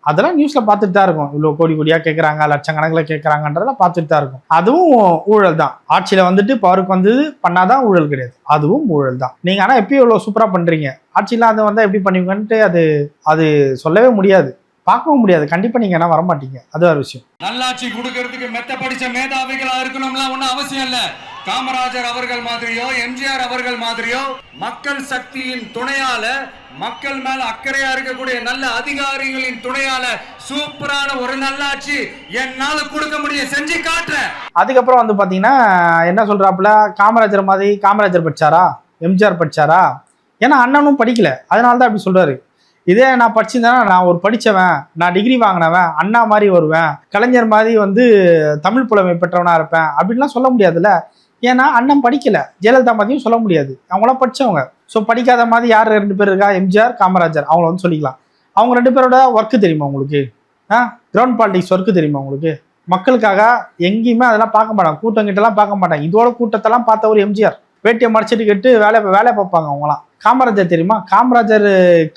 அதெல்லாம் நியூஸில் பார்த்துட்டு தான் இருக்கும். இவ்வளோ கோடி கோடியாக கேட்குறாங்க லட்சக்கணக்கில் கேட்குறாங்கன்றதெல்லாம் பார்த்துட்டு தான் இருக்கும். அதுவும் ஊழல் தான். ஆட்சியில் வந்துட்டு பவருக்கு வந்தது பண்ணாதான் ஊழல் கிடையாது. அதுவும் ஊழல் தான். நீங்கள் ஆனால் எப்பயும் இவ்வளோ சூப்பராக பண்ணுறீங்க ஆட்சியில் அதை வந்தால் எப்படி பண்ணுவீங்கன்ட்டு அது அது சொல்லவே முடியாது. பார்க்கவும் முடியாது. கண்டிப்பாக நீங்கள் என்ன வரமாட்டீங்க. அது ஒரு விஷயம். நல்லாட்சி கொடுக்கறதுக்கு மெத்த படிச்ச மேதாவிகளா இருக்கணும்லாம் ஒன்றும் அவசியம் இல்லை. காமராஜர் அவர்கள் மாதிரியோ எம்ஜிஆர் அவர்கள் மாதிரியோ மக்கள் சக்தியின் துணையால மக்கள் மேல அக்கறையா இருக்கக்கூடிய நல்ல அதிகாரிகளின் துணையால சூப்பரான ஒரு நல்லாட்சி என்னால கொடுக்க முடியும் செஞ்சு காட்டுறேன் அதுக்கப்புறம் வந்து பாத்தீங்கன்னா என்ன சொல்கிறாப்புல காமராஜர் மாதிரி காமராஜர் படிச்சாரா? எம்ஜிஆர் படிச்சாரா? ஏன்னா அண்ணனும் படிக்கல. அதனால தான் அப்படி சொல்றாரு. இதே நான் படிச்சிருந்தேன்னா நான் ஒரு படித்தவன் நான் டிகிரி வாங்கினவன் அண்ணா மாதிரி வருவேன் கலைஞர் மாதிரி வந்து தமிழ் புலமை பெற்றவனாக இருப்பேன் அப்படின்லாம் சொல்ல முடியாதுல்ல. ஏன்னா அண்ணன் படிக்கல. ஜெயலலிதா மாதிரியும் சொல்ல முடியாது. அவங்களாம் படித்தவங்க ஸோ படிக்காத மாதிரி யார் ரெண்டு பேர் இருக்கா? எம்ஜிஆர் காமராஜர். அவங்கள வந்து சொல்லிக்கலாம். அவங்க ரெண்டு பேரோட ஒர்க்கு தெரியுமா உங்களுக்கு? ஆ? கிரவுண்ட் பாலிடிக்ஸ் ஒர்க்கு தெரியுமா உங்களுக்கு? மக்களுக்காக எங்கேயுமே அதெல்லாம் பார்க்க மாட்டாங்க. கூட்டம் கிட்டலாம் பார்க்க மாட்டாங்க. இதோட கூட்டத்தெல்லாம் பார்த்த ஒரு எம்ஜிஆர். வேட்டியை மடிச்சிட்டு கேட்டு வேலை வேலை பார்ப்பாங்க அவங்களாம். காமராஜர் தெரியுமா? காமராஜர்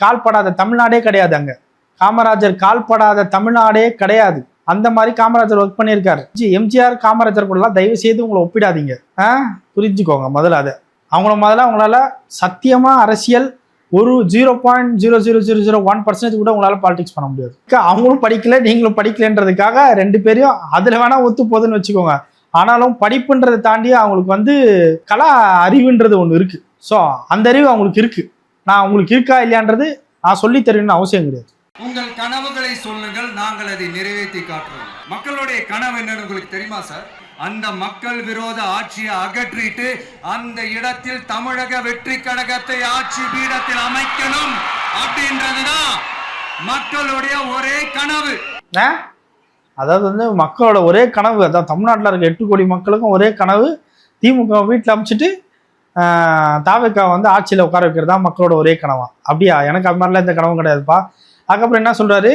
கால்படாத தமிழ்நாடே கிடையாது அங்கே. காமராஜர் கால்படாத தமிழ்நாடே கிடையாது. அந்த மாதிரி காமராஜர் ஒர்க் பண்ணியிருக்காரு. ஜி, எம்ஜிஆர் காமராஜர் கூடலாம் தயவு செய்து உங்களை ஒப்பிடாதீங்க. ஆ? புரிஞ்சுக்கோங்க முதல்ல அதை. அவங்கள முதல்ல அவங்களால சத்தியமா அரசியல் ஒரு zero point zero zero zero zero one percentage கூட உங்களால் பாலிடிக்ஸ் பண்ண முடியாது. அவங்களும் படிக்கல நீங்களும் படிக்கலன்றதுக்காக ரெண்டு பேரையும் அதில் வேணால் ஒத்து போகுதுன்னு வச்சுக்கோங்க. ஆனாலும் படிப்புன்றதை தாண்டி அவங்களுக்கு வந்து கலா அறிவுன்றது ஒன்று இருக்குது ஸோ அந்த அறிவு அவங்களுக்கு இருக்குது நான் உங்களுக்கு இருக்கா இல்லையான்றது நான் சொல்லி அவசியம் கிடையாது. உங்கள் கனவுகளை சொல்லுங்கள் நாங்கள் அதை நிறைவேற்றி காட்டுறோம். மக்களுடைய கனவு என்னன்னு உங்களுக்கு தெரியுமா சார்? அந்த மக்கள் விரோத ஆட்சியை அகற்றிட்டு அந்த இடத்தில் தமிழக வெற்றி கழகத்தை ஆட்சி பீடத்தில் அமைக்கணும் அப்படின்றதுதான் மக்களுடைய ஒரே கனவு. அதாவது வந்து மக்களோட ஒரே கனவு அதான் தமிழ்நாட்டில் இருக்க எட்டு கோடி மக்களுக்கும் ஒரே கனவு. திமுக வீட்டில் அமைச்சிட்டு தாவேக்கா வந்து ஆட்சியில் உட்கார வைக்கிறது தான் மக்களோட ஒரே கனவா? அப்படியா? எனக்கு அது மாதிரிலாம் எந்த கனவும் கிடையாதுப்பா. அதுக்கப்புறம் என்ன சொல்கிறாரு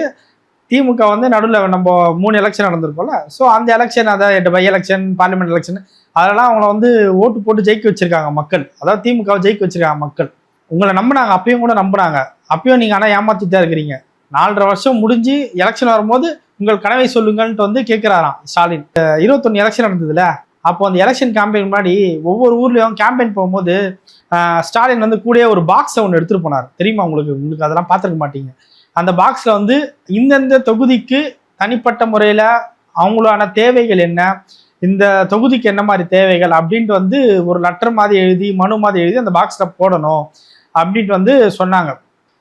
திமுக வந்து நடுவில் நம்ம மூணு எலெக்ஷன் நடந்திருக்கோம்ல. ஸோ அந்த எலெக்ஷன் அதாவது பை எலெக்ஷன் பார்லிமெண்ட் எலெக்ஷன் அதெல்லாம் அவங்கள வந்து ஓட்டு போட்டு ஜெயிக்க வச்சுருக்காங்க மக்கள். அதாவது திமுகவை ஜெயிக்க வச்சிருக்காங்க மக்கள். உங்களை நம்பினாங்க அப்பயும் கூட நம்புனாங்க. அப்பயும் நீங்கள் ஆனால் ஏமாற்றிட்டு தான் இருக்கிறீங்க. நாலரை வருஷம் முடிஞ்சு எலெக்ஷன் வரும்போது உங்கள் கனவை சொல்லுங்கள்ன்ட்டு வந்து கேட்குறாராம் ஸ்டாலின். இருபத்தொன்று இருபத்தொன்னு எலெக்ஷன் நடந்ததுல அப்போ அந்த எலெக்ஷன் கேம்பெயின் முன்னாடி ஒவ்வொரு ஊர்லேயும் கேம்பெயின் போகும்போது ஸ்டாலின் வந்து கூட ஒரு பாக்ஸை ஒன்று எடுத்துகிட்டு போனார். தெரியுமா உங்களுக்கு? உங்களுக்கு அதெல்லாம் பார்த்துருக்க மாட்டீங்க. அந்த பாக்ஸில் வந்து இந்தந்த தொகுதிக்கு தனிப்பட்ட முறையில் அவங்களான தேவைகள் என்ன இந்த தொகுதிக்கு என்ன மாதிரி தேவைகள் அப்படின்ட்டு வந்து ஒரு லெட்டர் மாதிரி எழுதி மனு மாதிரி எழுதி அந்த பாக்ஸில் போடணும் அப்படின்ட்டு வந்து சொன்னாங்க.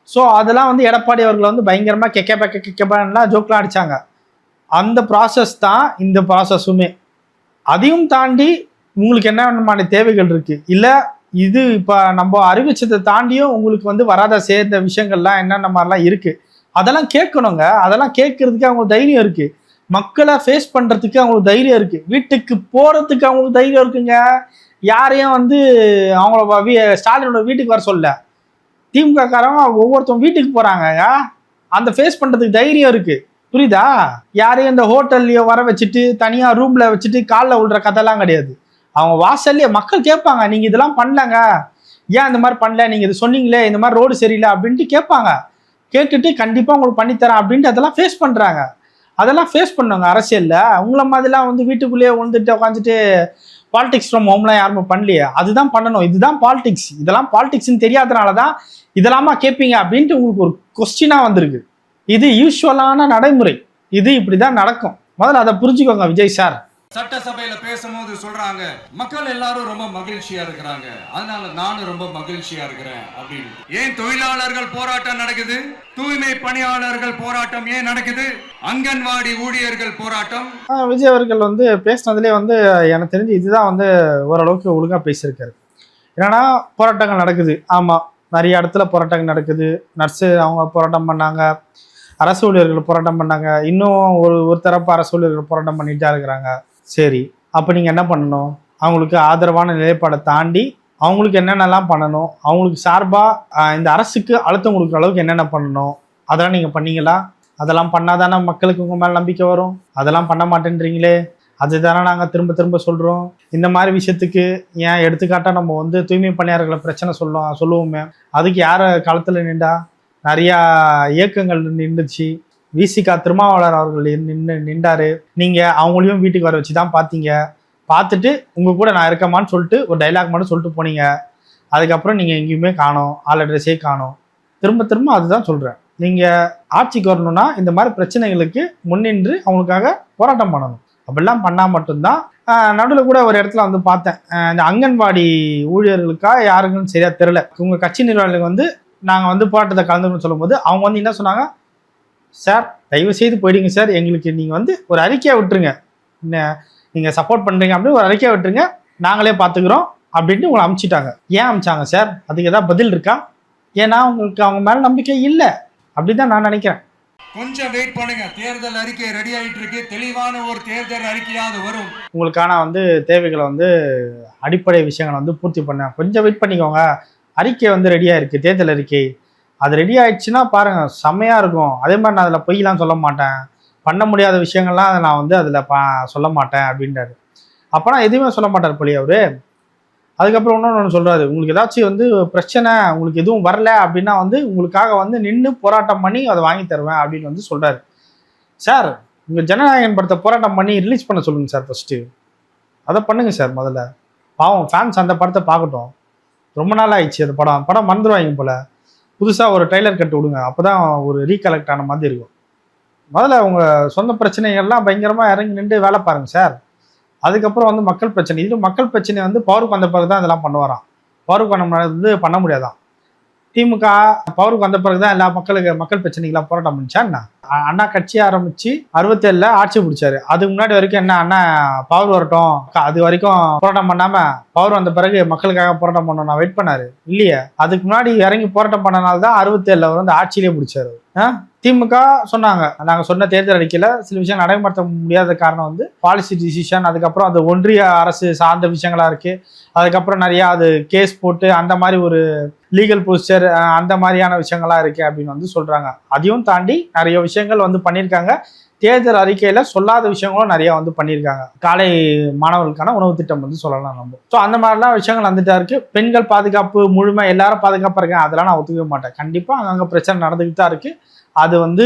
ஸோ அதெல்லாம் வந்து எடப்பாடி அவர்கள் வந்து பயங்கரமாக கெக்க பெக்க கெக்கப்பான்லாம் ஜோக்லாம் அடித்தாங்க அந்த ப்ராசஸ் தான் இந்த ப்ராசஸுமே அதையும் தாண்டி உங்களுக்கு என்ன விதமான தேவைகள் இருக்குது இல்லை இது இப்போ நம்ம அறிவிச்சதை தாண்டியும் உங்களுக்கு வந்து வராத சேர்ந்த விஷயங்கள்லாம் என்னென்ன மாதிரிலாம் இருக்குது அதெல்லாம் கேட்கணுங்க. அதெல்லாம் கேட்கறதுக்கு அவங்களுக்கு தைரியம் இருக்குது மக்களை ஃபேஸ் பண்ணுறதுக்கு அவங்களுக்கு தைரியம் இருக்குது வீட்டுக்கு போகிறதுக்கு அவங்களுக்கு தைரியம் இருக்குங்க. யாரையும் வந்து அவங்கள வீ- ஸ்டாலினோட வீட்டுக்கு வர சொல்ல. திமுகக்காரன் ஒவ்வொருத்தவங்க வீட்டுக்கு போகிறாங்க அந்த ஃபேஸ் பண்ணுறதுக்கு தைரியம் இருக்குது புரியுதா? யாரையும் இந்த ஹோட்டல்லையோ வர வச்சுட்டு தனியாக ரூமில் வச்சுட்டு காலில் விழுற கதைலாம் கிடையாது. அவங்க வாசல்லையே மக்கள் கேட்பாங்க நீங்க இதெல்லாம் பண்ணலங்க. ஏன் இந்த மாதிரி பண்ணல? நீங்க இது சொன்னீங்களே இந்த மாதிரி ரோடு சரியில்லை அப்படின்ட்டு கேட்பாங்க. கேட்டுட்டு கண்டிப்பா உங்களுக்கு பண்ணித்தரேன் அப்படின்ட்டு அதெல்லாம் ஃபேஸ் பண்றாங்க. அதெல்லாம் ஃபேஸ் பண்ணுவாங்க அரசியல்ல. உங்களை மாதிரிலாம் வந்து வீட்டுக்குள்ளேயே உழுந்துட்டு உட்காந்துட்டு பாலிடிக்ஸ் ஃப்ரம் ஹோம்லாம் யாருமே பண்ணலையே. அதுதான் பண்ணணும். இதுதான் பாலிடிக்ஸ் இதெல்லாம் பாலிடிக்ஸ்னு தெரியாதனால தான் இதெல்லாமா கேட்பீங்க அப்படின்ட்டு உங்களுக்கு ஒரு கொஸ்டினா வந்திருக்கு. இது யூஸ்வலான நடைமுறை. இது இப்படிதான் நடக்கும். முதல்ல அதை புரிஞ்சுக்கோங்க விஜய் சார் சட்டசபையில பேசும்போது சொல்றாங்க மக்கள் எல்லாரும் ரொம்ப மகிழ்ச்சியா இருக்கிறாங்க. அதனால நானும் ரொம்ப மகிழ்ச்சியா இருக்கிறேன் அப்படின்னு. ஏன் தொழிலாளர்கள் போராட்டம் நடக்குது? தூய்மை பணியாளர்கள் போராட்டம் ஏன் நடக்குது? அங்கன்வாடி ஊழியர்கள் போராட்டம். விஜய் அவர்கள் வந்து பேசினதுலேயே வந்து எனக்கு தெரிஞ்சு இதுதான் வந்து ஓரளவுக்கு ஒழுங்காக பேசியிருக்காரு. என்னன்னா போராட்டங்கள் நடக்குது. ஆமாம் நிறைய இடத்துல போராட்டங்கள் நடக்குது. நர்ஸு அவங்க போராட்டம் பண்ணாங்க. அரசு ஊழியர்கள் போராட்டம் பண்ணாங்க. இன்னும் ஒரு ஒரு தரப்பு அரசு ஊழியர்கள் போராட்டம் பண்ணிட்டு தான் இருக்கிறாங்க. சரி அப்போ நீங்கள் என்ன பண்ணணும்? அவங்களுக்கு ஆதரவான நிலைப்பாடை தாண்டி அவங்களுக்கு என்னென்னலாம் பண்ணணும்? அவங்களுக்கு சார்பாக இந்த அரசுக்கு அழுத்தம் கொடுக்குற அளவுக்கு என்னென்ன பண்ணணும்? அதெல்லாம் நீங்கள் பண்ணீங்களா? அதெல்லாம் பண்ணாதானே மக்களுக்கு உங்கள் மேலே நம்பிக்கை வரும்? அதெல்லாம் பண்ண மாட்டேன்றீங்களே? அது தானே நாங்கள் திரும்ப திரும்ப சொல்கிறோம் இந்த மாதிரி விஷயத்துக்கு ஏன் எடுத்துக்காட்டாக நம்ம வந்து தூய்மை பணியாளர்களை பிரச்சனை சொல்லுவோம் சொல்லுவோமே. அதுக்கு யார் களத்தில் நின்றா? நிறையா இயக்கங்கள் நின்றுச்சு. விசிகா திருமாவளர் அவர்கள் நின்று நின்றாரு. நீங்கள் அவங்களையும் வீட்டுக்கு வர வச்சு தான் பார்த்தீங்க பார்த்துட்டு உங்கள் கூட நான் இருக்கமான்னு சொல்லிட்டு ஒரு டைலாக் மட்டும் சொல்லிட்டு போனீங்க. அதுக்கப்புறம் நீங்கள் எங்கேயுமே காணோம். ஆள் அட்ரஸே காணோம். திரும்ப திரும்ப அதுதான் சொல்கிறேன் நீங்கள் ஆட்சிக்கு வரணும்னா இந்த மாதிரி பிரச்சனைகளுக்கு முன்னின்று அவங்களுக்காக போராட்டம் பண்ணணும். அப்படிலாம் பண்ணால் மட்டும்தான் நடுவில் கூட ஒரு இடத்துல வந்து பார்த்தேன். இந்த அங்கன்வாடி ஊழியர்களுக்கா யாருக்குன்னு சரியா தெரில உங்கள் கட்சி நிர்வாகிகள் வந்து நாங்கள் வந்து போராட்டத்தை கலந்துக்கணும்னு சொல்லும்போது அவங்க வந்து என்ன சொன்னாங்க? சார் தயவு செய்து போயிடுங்க சார் எங்களுக்கு நீங்கள் வந்து ஒரு அறிக்கையை விட்டுருங்க. நீங்கள் சப்போர்ட் பண்ணுறீங்க அப்படின்னு ஒரு அறிக்கையை விட்டுருங்க. நாங்களே பார்த்துக்குறோம் அப்படின்ட்டு உங்களை அமுச்சிட்டாங்க. ஏன் அமிச்சாங்க சார் அதுக்கு ஏதாவது பதில் இருக்கா? ஏன்னா உங்களுக்கு அவங்க மேலே நம்பிக்கை இல்லை. அப்படிதான் நான் நினைக்கிறேன். கொஞ்சம் வெயிட் பண்ணுங்க. தேர்தல் அறிக்கை ரெடி ஆயிட்டு இருக்கு. தெளிவான ஒரு தேர்தல் அறிக்கையாவது வரும். உங்களுக்கான வந்து தேவைகளை வந்து அடிப்படை விஷயங்களை வந்து பூர்த்தி பண்ண கொஞ்சம் வெயிட் பண்ணிக்கோங்க. அறிக்கை வந்து ரெடியாக இருக்குது தேர்தல் அறிக்கை அது ரெடி ஆயிடுச்சுன்னா பாருங்க செம்மையாக இருக்கும். அதே மாதிரி நான் அதில் பொய்லாம் சொல்ல மாட்டேன். பண்ண முடியாத விஷயங்கள்லாம் அதை நான் வந்து அதில் பா சொல்ல மாட்டேன் அப்படின்றாரு. அப்போனா எதுவுமே சொல்ல மாட்டார் பொழி அவரு. அதுக்கப்புறம் இன்னொன்று ஒன்று சொல்கிறாரு உங்களுக்கு ஏதாச்சும் வந்து பிரச்சனை உங்களுக்கு எதுவும் வரல அப்படின்னா வந்து உங்களுக்காக வந்து நின்று போராட்டம் பண்ணி அதை வாங்கி தருவேன் அப்படின்னு வந்து சொல்கிறாரு சார் உங்கள் ஜனநாயகன் படத்தை போராட்டம் பண்ணி ரிலீஸ் பண்ண சொல்லுங்கள் சார் ஃபஸ்ட்டு அதை பண்ணுங்கள் சார் முதல்ல. பாவம் ஃபேன்ஸ் அந்த படத்தை பார்க்கட்டும். ரொம்ப நாள் ஆயிடுச்சு அந்த படம். படம் மறந்துடுவாங்க போல். புதுசாக ஒரு டைலர் கட்டு விடுங்க. அப்போ தான் ஒரு ரீகலெக்ட் ஆன மாதிரி இருக்கும். முதல்ல உங்கள் சொந்த பிரச்சனைகள்லாம் பயங்கரமாக இறங்கி நின்று வேலை பாருங்க சார் அதுக்கப்புறம் வந்து மக்கள் பிரச்சனை. இது மக்கள் பிரச்சனை வந்து பவருக்கு வந்த பிறகு தான் இதெல்லாம் பண்ணுவாராம். பவருக்கு வந்த வந்து பண்ண முடியாதான் திமுக பவருக்கு வந்த பிறகு தான் எல்லா மக்களுக்கு மக்கள் பிரச்சனைக்கெல்லாம் போராட்டம் பண்ணிச்சா என்ன? அண்ணா கட்சி ஆரம்பிச்சு அறுபத்தேழுல ஆட்சி பிடிச்சாரு அதுக்கு முன்னாடி வரைக்கும் என்ன அண்ணா பவர் வரட்டும் அது வரைக்கும் போராட்டம் பண்ணாம பவர் வந்த பிறகு மக்களுக்காக போராட்டம் பண்ணணும் வெயிட் பண்ணாரு. இல்லையே? அதுக்கு முன்னாடி இறங்கி போராட்டம் பண்ணனால தான் அறுபத்தேழுல வந்து ஆட்சியிலே பிடிச்சாரு திமுக சொன்னாங்க. நாங்க சொன்ன தேர்தல் அறிக்கையில சில விஷயம் நடைமுறைப்படுத்த முடியாத காரணம் வந்து பாலிசி டிசிஷன் அதுக்கப்புறம் அது ஒன்றிய அரசு சார்ந்த விஷயங்களா இருக்கு. அதுக்கப்புறம் நிறைய அது கேஸ் போட்டு அந்த மாதிரி ஒரு லீகல் ப்ரொசீஜர் அந்த மாதிரியான விஷயங்களா இருக்கு அப்படின்னு வந்து சொல்றாங்க. அதையும் தாண்டி நிறைய விஷயங்கள் வந்து பண்ணியிருக்காங்க. தேர்தல் அறிக்கையில சொல்லாத விஷயங்களும் நிறைய வந்து பண்ணியிருக்காங்க. காலை மாணவர்களுக்கான உணவு திட்டம் வந்து சொல்லலாம் நம்ம. ஸோ அந்த மாதிரிலாம் விஷயங்கள் வந்துட்டா இருக்கு. பெண்கள் பாதுகாப்பு முழுமை எல்லாரும் பாதுகாப்பாக இருக்காங்க. அதெல்லாம் நான் ஒத்துக்கவே மாட்டேன். கண்டிப்பாக அங்கங்கே பிரச்சனை நடந்துக்கிட்டு தான் இருக்கு. அது வந்து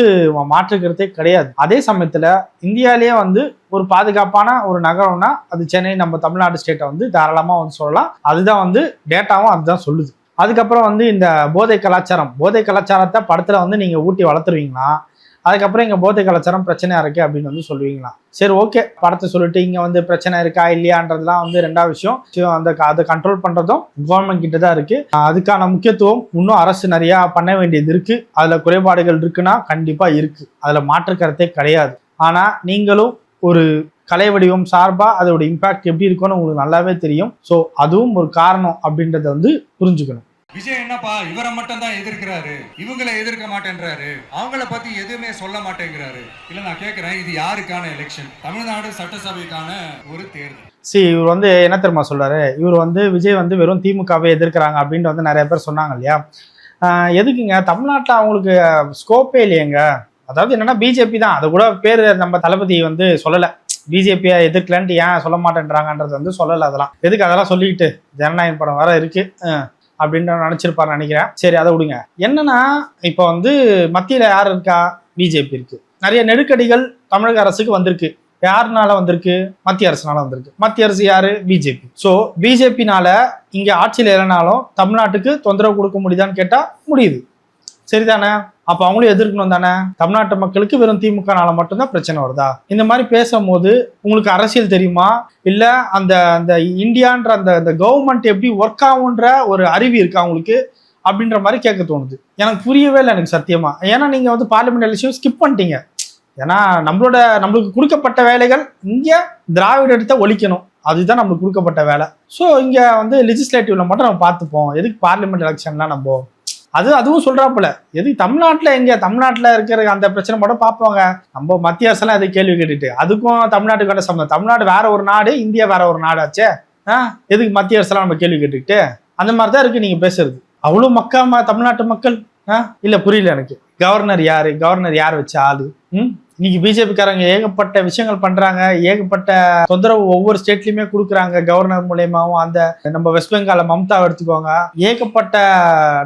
மாற்றுக்கிறதே கிடையாது. அதே சமயத்தில் இந்தியாவிலேயே வந்து ஒரு பாதுகாப்பான ஒரு நகரம்னா அது சென்னை நம்ம தமிழ்நாடு ஸ்டேட்டை வந்து தாராளமாக வந்து சொல்லலாம். அதுதான் வந்து டேட்டாவும் அதுதான் சொல்லுது. அதுக்கப்புறம் வந்து இந்த போதை கலாச்சாரம். போதை கலாச்சாரத்தை படத்தில் வந்து நீங்கள் ஊட்டி வளர்த்துருவீங்களா? அதுக்கப்புறம் இங்கே போதை கலாச்சாரம் பிரச்சனையாக இருக்குது அப்படின்னு வந்து சொல்லுவீங்களா? சரி ஓகே படத்தை சொல்லிட்டு இங்கே வந்து பிரச்சனை இருக்கா இல்லையான்றதுலாம் வந்து ரெண்டாவது விஷயம். சரி, அந்த அதை கண்ட்ரோல் பண்ணுறதும் கவர்மெண்ட் கிட்ட தான் இருக்குது அதுக்கான முக்கியத்துவம் இன்னும் அரசு நிறையா பண்ண வேண்டியது இருக்குது அதில் குறைபாடுகள் இருக்குன்னா கண்டிப்பாக இருக்குது அதில் மாற்று கருத்தே கிடையாது. ஆனால் நீங்களும் ஒரு கலை வடிவம் சார்பாக அதோட இம்பாக்ட் எப்படி இருக்கும்னு உங்களுக்கு நல்லாவே தெரியும். ஸோ அதுவும் ஒரு காரணம் அப்படின்றத வந்து புரிஞ்சுக்கணும். விஜய் என்னப்பா இவரை மட்டும் தான் எதிர்க்கிறாரு. இவங்களை எதிர்க்க மாட்டேன்றாரு. அவங்கள பத்தி எதுவுமே சொல்ல மாட்டேங்கிறாரு. இல்ல நான் கேக்குறேன் இது யாருக்கான எலெக்ஷன் தமிழ்நாடு சட்டசபைக்கான ஒரு தேர்தல். சி இவர் வந்து என்ன தெரியுமா சொல்றாரு? இவர் வந்து விஜய் வந்து வெறும் திமுகவை எதிர்க்கிறாங்க அப்படின்ட்டு வந்து நிறைய பேர் சொன்னாங்க இல்லையா? எதுக்குங்க? தமிழ்நாட்டில் அவங்களுக்கு ஸ்கோப்பே இல்லையேங்க. அதாவது என்னன்னா பிஜேபி தான். அது கூட பேர் நம்ம தளபதி வந்து சொல்லலை. பிஜேபியை எதிர்க்கலன்ட்டு ஏன் சொல்ல மாட்டேன்றாங்கன்றது வந்து சொல்லலை அதெல்லாம். எதுக்கு அதெல்லாம் சொல்லிக்கிட்டு? ஜனநாயகம் படம் வர இருக்கு. அப்படின்னு நினைச்சிருப்பாரு நினைக்கிறேன். சரி அதை விடுங்க. என்னன்னா இப்போ வந்து மத்தியில் யார் இருக்கா? பிஜேபி இருக்கு. நிறைய நெருக்கடிகள் தமிழக அரசுக்கு வந்திருக்கு. யாருனால வந்திருக்கு? மத்திய அரசுனால வந்திருக்கு. மத்திய அரசு யாரு? பிஜேபி. ஸோ பிஜேபினால இங்க ஆட்சியில் இல்லைனாலும் தமிழ்நாட்டுக்கு தொந்தரவு கொடுக்க முடியுதான்னு கேட்டா முடியுது. சரிதானே? அப்ப அவங்களும் எதிர்க்கணும் தானே? தமிழ்நாட்டு மக்களுக்கு வெறும் திமுகனால மட்டும்தான் பிரச்சனை வருதா? இந்த மாதிரி பேசும்போது உங்களுக்கு அரசியல் தெரியுமா? இல்ல அந்த அந்த இந்தியான்ற அந்த அந்த கவர்மெண்ட் எப்படி ஒர்க் ஆகுன்ற ஒரு அறிவு இருக்கா உங்களுக்கு? அப்படின்ற மாதிரி கேட்க தோணுது. எனக்கு புரியவே இல்லை எனக்கு சத்தியமா. ஏன்னா நீங்க வந்து பார்லிமெண்ட் எலெக்ஷன் ஸ்கிப் பண்ணிட்டீங்க. ஏன்னா நம்மளோட நம்மளுக்கு கொடுக்கப்பட்ட வேலைகள் இங்க திராவிட இடத்த ஒழிக்கணும். அதுதான் நம்மளுக்கு கொடுக்கப்பட்ட வேலை. ஸோ இங்க வந்து லெஜிஸ்லேட்டிவ்ல மட்டும் நம்ம பார்த்துப்போம். எதுக்கு பார்லிமெண்ட் எலெக்ஷன்லாம் நம்ம அது அதுவும் சொல்றாப்புல. எது தமிழ்நாட்டில் எங்க? தமிழ்நாட்டில் இருக்கிற அந்த பிரச்சனை மட்டும் பார்ப்பாங்க. நம்ம மத்திய அரசெல்லாம் அதை கேள்வி கேட்டுட்டு? அதுக்கும் தமிழ்நாட்டுக்கான சம்மந்தம்? தமிழ்நாடு வேற ஒரு நாடு இந்தியா வேற ஒரு நாடாச்சே. ஆ? எதுக்கு மத்திய அரசெல்லாம் நம்ம கேள்வி கேட்டுக்கிட்டு? அந்த மாதிரி தான் இருக்கு நீங்க பேசுறது. அவ்வளோ மக்கா தமிழ்நாட்டு மக்கள். இல்ல புரியல எனக்கு. கவர்னர் யாரு? கவர்னர் யார் வச்ச ஆளு? ம்? இன்னைக்கு பிஜேபிக்காரங்க ஏகப்பட்ட விஷயங்கள் பண்றாங்க. ஏகப்பட்ட தொந்தரவு ஒவ்வொரு ஸ்டேட்லயுமே கொடுக்குறாங்க கவர்னர் மூலயமாவும். அந்த நம்ம வெஸ்ட் பெங்கால மம்தாவை எடுத்துக்கோங்க. ஏகப்பட்ட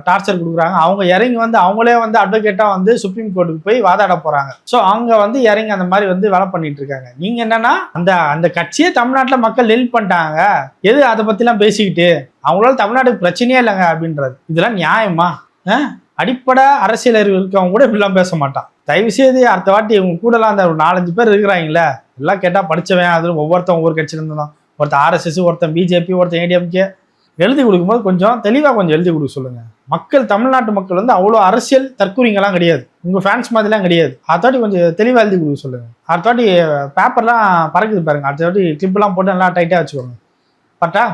டார்ச்சர் கொடுக்குறாங்க. அவங்க இறங்கி வந்து அவங்களே வந்து அட்வொகேட்டா வந்து சுப்ரீம் கோர்ட்டுக்கு போய் வாதாட போறாங்க. ஸோ அவங்க வந்து இறங்கி அந்த மாதிரி வந்து வேலை பண்ணிட்டு இருக்காங்க. நீங்க என்னன்னா அந்த அந்த கட்சியே தமிழ்நாட்டுல மக்கள் நெல் பண்ணிட்டாங்க. எது அதை பத்திலாம் பேசிக்கிட்டு? அவங்களால தமிழ்நாட்டுக்கு பிரச்சனையே இல்லைங்க அப்படின்றது. இதெல்லாம் நியாயமா? ஆ? அடிப்படை அரசியல் அறிவு இருக்கவங்க கூட இப்படிலாம் பேச மாட்டான். தயவு செய்து அடுத்த வாட்டி இவங்க கூடலாம் அந்த ஒரு நாலஞ்சு பேர் இருக்கிறாங்களே எல்லாம் கேட்டால் படிச்சவன் அதில் ஒவ்வொருத்தன் ஒவ்வொரு கட்சியிலேருந்து தான். ஒருத்தன் ஆர்எஸ்எஸ் ஒருத்தன் பிஜேபி ஒருத்தன் ஏடிஎம்கே எழுதி கொடுக்கும்போது கொஞ்சம் தெளிவாக கொஞ்சம் எழுதி கொடுக்க சொல்லுங்கள் மக்கள் தமிழ்நாட்டு மக்கள் வந்து அவ்வளோ அரசியல் தற்கூரிங்கெல்லாம் கிடையாது. உங்கள் ஃபேன்ஸ் மாதிரிலாம் கிடையாது. அடுத்த வாட்டி கொஞ்சம் தெளிவாக எழுதி கொடுக்க சொல்லுங்கள் அடுத்த வாட்டி பேப்பர்லாம் பறக்குது பாருங்கள் அடுத்த வாட்டி கிளிப்லாம் போட்டு நல்லா டைட்டாக வச்சுக்கோங்க. பட்டா?